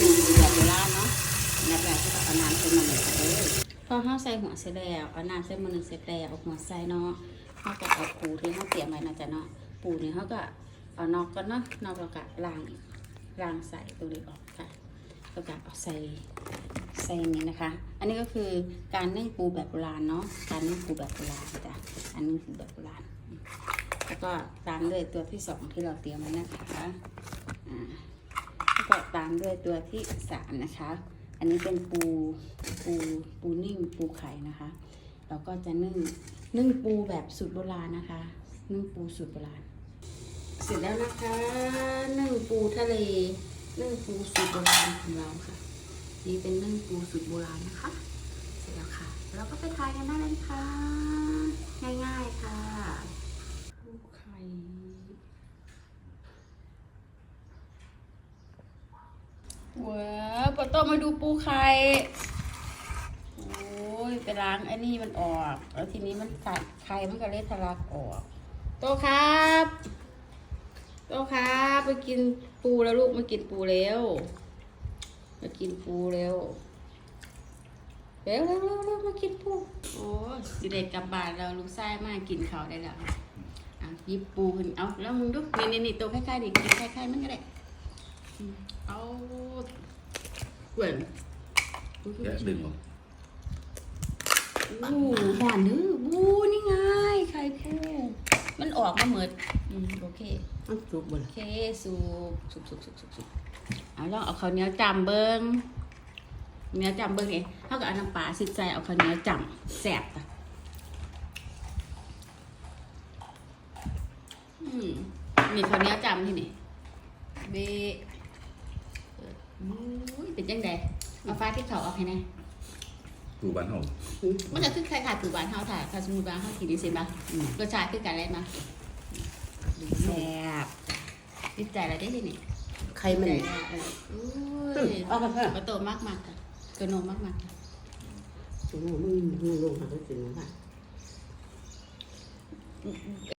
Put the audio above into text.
หนึ่แบบโบราณเนาะแบบแบบที่เอาน้ำใส่มันเลยค่ะเด้พอเขาใส่หัวเสร็จแล้วเอาน้ำใส่มันหนึ่งเสร็จแล้วเอาหัวใส่เนาะเขาก็เอาปูที่เขาเตรียมไว้นะจ๊ะเนาะปูนี่เขาก็เอานอกก่อนเนาะนอกแล้วก็ล้างล้างใส่ตัวนี้ออกค่ะแล้วก็เอาใส่ใส่นี้นะคะ อันนี้ก็คือการนึ่งปูแบบโบราณเนาะ การนึ่งปูแบบโบราณจ้ะ อันนี้คือแบบโบราณ แล้วก็ตามด้วยตัวที่สองที่เราเตรียมไว้นะคะ อ่า แล้วก็ตามด้วยตัวที่สามนะคะ อันนี้เป็นปูปูปูนิ่มปูไข่นะคะเราก็จะนึ่งนึ่งปูแบบสูตรโบราณนะคะ นึ่งปูสูตรโบราณ เสร็จแล้วนะคะ นึ่งปูทะเลนึ่งปูสูตรโบราณของเราค่ะ นี่เป็นนึ่งปูสูตรโบราณนะคะ เสร็จแล้วค่ะ เราก็ไปทานกันได้เลยค่ะ ง่ายๆค่ะ ปูไข่ ว้าวปะโตมาดูปูไข่โอ้ยไปล้างไอ้นี่มันออก แล้วทีนี้มันกัดไข่มันก็เลยทะลักออก โตครับ โตครับไปกินปูแล้วลูกมากินปูแล้วมากินปูแล้วเร็วเร็วเร็วเร็วมากินปูโอ้ยสิเด็กกลับบ้านเราลูกไส้มากกินเขาได้แล้วอะยิบปูขึ้นเอาแล้วมึงดูนี่นี่นี่ตัวคล้ายๆดิกินคล้ายๆมันก็ได้ อืมเอาเหมือนแกะดึงออกอู้หวานดื้อบูนี่ไงไข่ปูมันออกมาเหมือนอืมโอเคมันสุกบ่โอล่ะเคสุกสุกสุกสุกสุกสุกเอาลองเอาข้าวเหนียวจำเบิ้งเนื้อจำเบิ้งเองเท่ากับเอาน้ำปลาสิใจเอาข้าวเหนียวจำแสบอะอืมนี่ข้าวเหนียวจำที่นี่เบะเปิด อุ้ยเป็นจังไดเอาฟ้าที่เขาเอาให้แน่ปูบ้านเฮามันจะคือคล้ายๆปูบานเฮาถ่ายถ้าสมมติว่าเฮากินดีสิบ่ะรสชาติคือกันอะไรมาแซ่บติดใจอะไรได้ที่นี่ไข่มันใจนี่มากเลยอุ้ยเอาไปเถอะกระโตมากมากๆค่ะกระโนมากมากๆค่ะโอ้โหมันมันลงหาก็กินแล้วค่ะ